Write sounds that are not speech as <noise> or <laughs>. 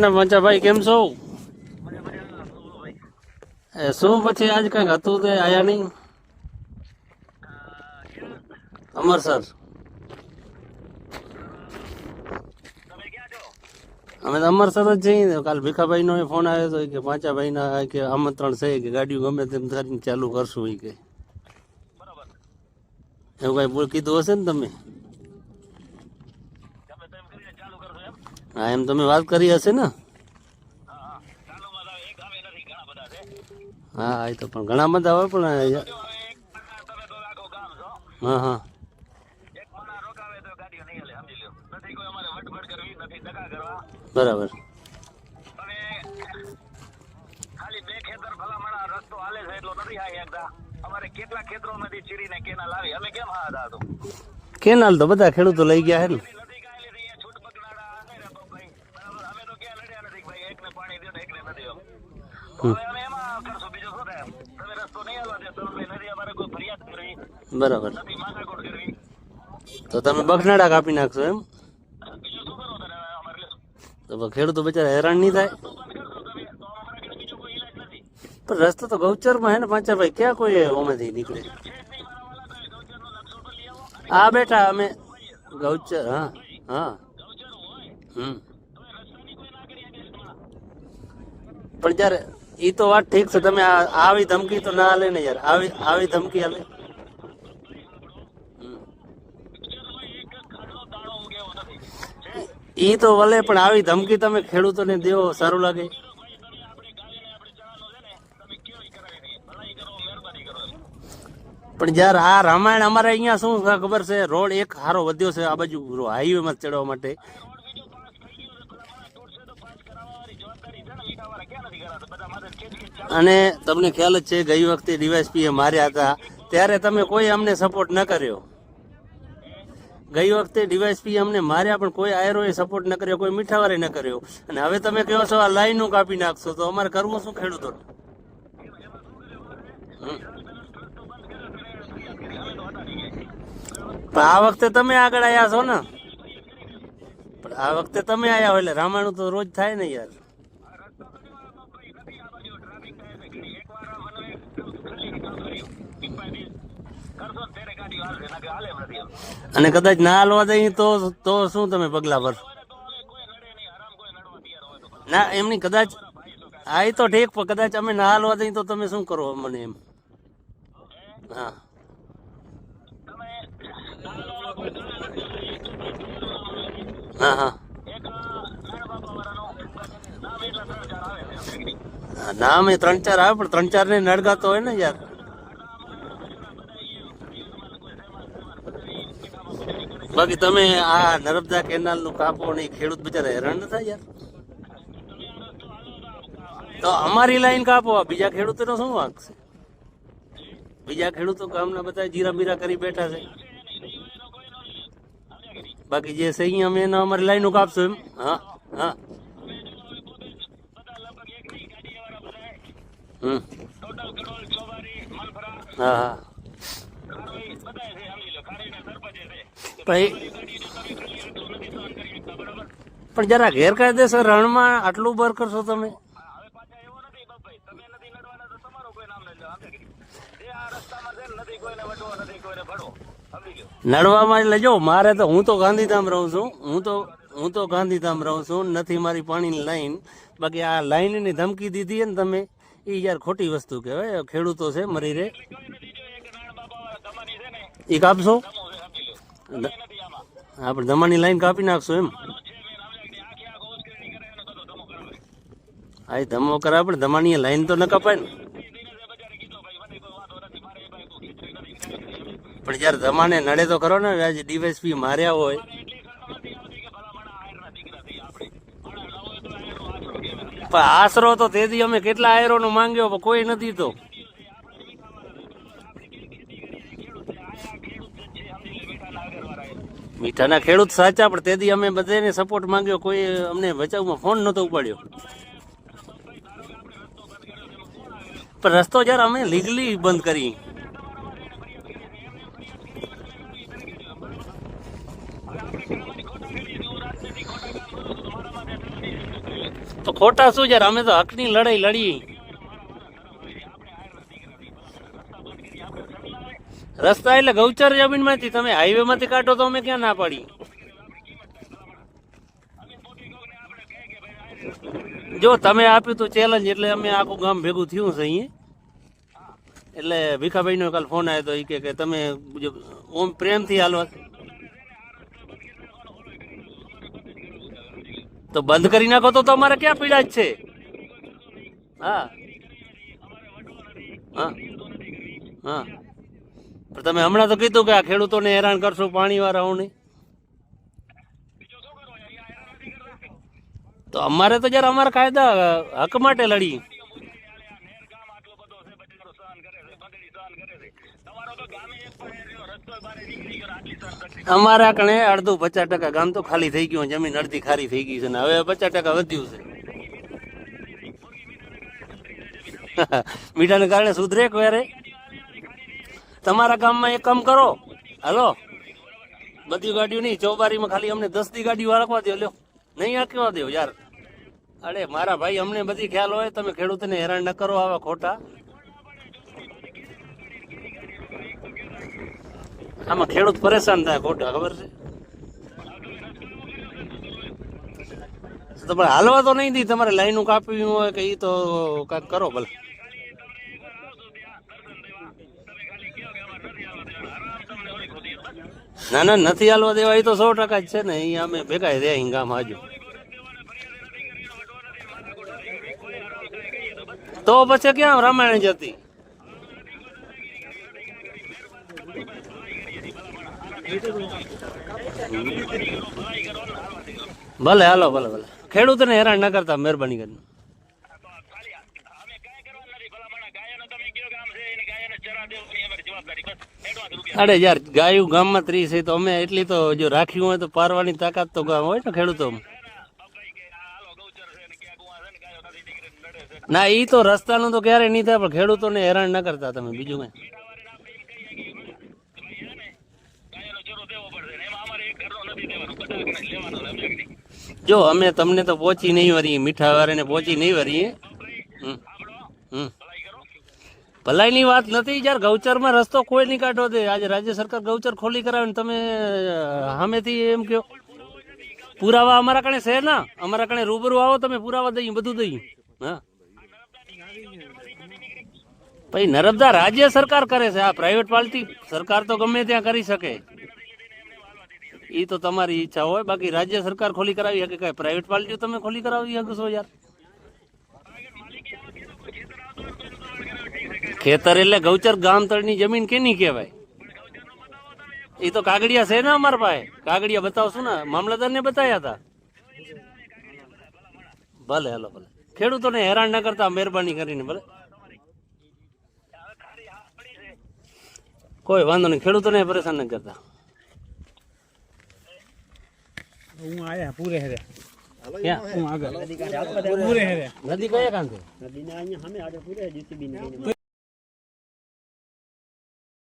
ના મંચાભાઈ કેમ છો? શું પછી આજ કંઈક હતું તે, આયા નહીં? અમરસર અમે તો અમરસર જ જઈએ કાલ ભીખાભાઈ નો ફોન આવ્યો હતો કે પાંચાભાઈ ના કે આમંત્રણ છે કે ગાડીઓ ગમે તેમ કરીને ચાલુ કરશું એ કે. એવું કઈ બોલ કીધું હશે ને તમે? હા, એમ તમે વાત કરી હશે ને? હા એ તો પણ ઘણા બધા હોય, પણ હા હા. બરાબર. કેનાલ તો બધા ખેડૂતો લઈ ગયા હે ને નથી કાંઈ લીધી અહીંયા છૂટ પકડાડા હશે ને તો ભાઈ બરાબર અમે તો ક્યાં લડ્યા નથી કે ભાઈ એકને પાણી દો ને એકને નથી એમ. તો હવે અમે એમાં કરશું બીજું શું થાય તમે રસ્તો નહીં હાલવા દે તો ભાઈ નથી અમારે કોઈ ફરિયાદ કરવી બરાબર. તો તમે બખનાડા કાપી નાખશો એમ? તો ખેડૂતો બિચારા હેરાન નહીં થાય? પણ રસ્તો તો ગૌચરમાં હે ને પાંચાભાઈ, ક્યાં કોઈ ઓમાંથી નીકળે? આ બેટા અમે ગૌચર, હા હા. હમ. પણ જ્યારે એ તો વાત ઠીક છે, તમે આવી ધમકી તો ના લે ને યાર. આવી આવી ધમકી હાલે એ તો ભલે પણ આવી ધમકી તમે ખેડૂતોને દેવો, સારું લાગે. પણ યાર આ રામાયણ, અમારે અહીંયા શું ખબર છે, રોડ એક હારો વધ્યો છે આ બાજુ હાઈવે માં ચડવા માટે. અને તમને ખ્યાલ જ છે, ગઈ વખતે ડીવાયસપીએ માર્યા હતા. ત્યારે તમે કોઈ અમને સપોર્ટ ન કર્યો. ગઈ વખતે ડીવાયસપી અમને માર્યા, પણ કોઈ આયરોએ સપોર્ટ ન કર્યો, કોઈ મીઠાવારે ન કર્યો. અને હવે તમે કહો છો, આ લાઈનો કાપી નાખશો, તો અમારે કરવું શું ખેડૂતો પણ આ વખતે તમે આગળ આવ્યા છો ને? પણ આ વખતે તમે આવ્યા એટલે રામાયણ તો રોજ થાય ને યાર કરશો ને ત્યારે ગાડીઓ હાલશે ના કે હાલે એમ નથી એમ. અને કદાચ ના હાલવા દઈ તો તો શું તમે પગલા ભર? તો હવે નહીં આરામ કોઈ નડવા તૈયાર હોય તો ના એમની કદાચ આ એ તો ઠીક પણ કદાચ અમે ના હાલવા દઈ તો તમે શું કરો મને એમ? હા. હા હા. હા, નામ એ ત્રણ ચાર આવે પણ ત્રણ ચાર ને નડગાતો હોય ને યાર. બાકી તમે આ નર્મદા કેનાલનું કાપો ને ખેડૂત બિચારા હેરાન ન થાય યાર. તો અમારી લાઈન કાપો બીજા ખેડૂતોનો શું વાંક છે? બીજા ખેડૂતો ગામના બધા જીરા બીરા કરી બેઠા છે. બાકી જે છે અમે એના અમારી લાઈનો કાપશું એમ. હા હા. હમ. હા હા ખારોઈ બધા છે સમજી લો ખારીને સરપંચે છે પણ પણ જરા ગેરકાયદેસર રણમાં આટલું બર કરશો તમે? નડવામાં પાછા એવો નથી બાપભાઈ તમે નથી લડવાના તો તમારું કોઈ નામ લઈ લો સમજાય જે, મારે તો હું તો ગાંધીધામ રહું છું, હું તો હું તો ગાંધીધામ રહું છું, નથી મારી પાણીની લાઈન. બાકી આ લાઈનની ધમકી દીધી ને તમે એ યાર ખોટી વસ્તુ કહેવાય, ખેડૂતો છે, મરી રે એ કાપશો? હા, પણ ધમાની લાઈન કાપી નાખશો એમ. હા, એ ધમો કરાવે, પણ ધમાની લાઈન તો ન કપાય ને. પણ જ્યારે ધમાને નડે તો ખરો ને આજે ડીવાયસપી માર્યા હોય. પણ આશરો તો તેથી અમે કેટલા આયરો નો માંગ્યો, પણ કોઈ નથી તો. મીઠાના ખેડૂત સાચા, પણ તેથી અમે બધાને સપોર્ટ માંગ્યો. કોઈ અમને બચાવમાં ફોન નતો ઉપાડ્યો. પણ રસ્તો જ્યારે અમે લીગલી બંધ કરી. તો ખોટા શું યાર અમે તો હકની લડાઈ લડી. રસ્તા એટલે ગૌચર જમીનમાંથી તમે હાઈવે માંથી કાઢો તો અમે ક્યાં ના પાડી જો તમે આપ્યું તો ચેલેન્જ એટલે અમે આખું ગામ ભેગું થયું છે અહીંયા. એટલે ભીખાભાઈ નો કાલ ફોન આવ્યો તો એ કે તમે ઓમ પ્રેમથી હાલવા તો બંધ કરી નાખો તો તમારે ક્યાં પીડા જ છે? હા. હા. હા. પણ તમે હમણાં તો કીધું કે આ ખેડૂતોને હેરાન કરશો પાણી વાળાઓને તો અમારે તો જયારે અમારા કાયદા હક માટે લડી અમારા કણે અડધું પચાસ ટકા ગામ તો ખાલી થઈ ગયું જમીન અડધી ખારી થઈ ગઈ છે ને હવે પચાસ ટકા વધ્યું છે. <laughs> મીઠાને કારણે સુધરે ક્યારે તમારા ગામમાં એક કામ કરો. હાલો. બધી ગાડીઓ નહીં, ચોબારીમાં ખાલી અમને દસ દી ગાડીઓ રાખવા દો લ્યો. નહીં આંકવા દો યાર. અરે, મારા ભાઈ, અમને બધી ખ્યાલ હોય, તમે ખેડૂતને હેરાન ન કરો આવા ખોટા. આમાં ખેડૂત પરેશાન થાય ખોટા, ખબર છે? તમારે હાલવા તો નહીં દી, તમારે લાઈનું કાપવી હોય કે એ તો કાંઈક કરો ભલે. ના ના, નથી હાલવા દેવા, એ તો સો ટકા જ છે ને અહીંયા અમે ભેગા રહ્યા હિંગામ ગામ હાજુ તો પછી ક્યાં રામાયણ જતી ભલે, હાલો, ભલે ભલે. ખેડૂતને હેરાન ના કરતા મહેરબાની કરીને. ચરા દેવાની અરે યાર, ગાયું ગામમાં ત્રીસ તો અમે એટલી તો જો રાખ્યું હોય તો પારવાની તાકાત તો ગામ હોય ને ખેડૂતો ને, ઈ તો રસ્તાનું તો ક્યારેય નહીં થાય, પણ ખેડૂતોને હેરાન ના કરતા તમે, બીજું કઈ. જો, અમે તમને તો પહોંચી નહીં વરીએ મીઠા વારે પહોંચી નહીં વરીએ હમ હમ. ભલાઈની વાત નથી યાર ગૌચરમાં રસ્તો કોઈ નહીં કાઢો દે. આજે રાજ્ય સરકાર ગૌચર ખોલી કરાવે તમે સામેથી એમ કહો પુરાવા અમારા કણે છે ના અમારા કણે રૂબરૂ આવો, તમે પુરાવા દઈએ, બધું દઈએ. હા. પછી નર્મદા રાજ્ય સરકાર કરે છે, આ પ્રાઇવેટ પાર્ટી સરકાર તો ગમે ત્યાં કરી શકે. એ તો તમારી ઈચ્છા હોય, બાકી રાજ્ય સરકાર ખોલી કરાવી શકે કઈ? પ્રાઇવેટ પાર્ટીઓ તમે ખોલી કરાવી શકશો યાર? ખેતર એટલે ગૌચર ગામ તળની જમીન કેની કહેવાય? એ તો કાગડિયા છે ને અમારા પાસે. કાગડિયા બતાવશું ને? મામલતદારને બતાવ્યા હતા? ભલે હેલો ભલે. ખેડૂતોને હેરાન ના કરતા મહેરબાની કરીને ભલે. કોઈ વાંધો નહીં. ખેડૂતોને પરેશાન ન કરતા. હું આયા પૂરે હેરે. ક્યાં? હું. આગળ. નદી કયા કાંઠે નદીના અહીંયા સામે આગળ પૂરે જીસીબી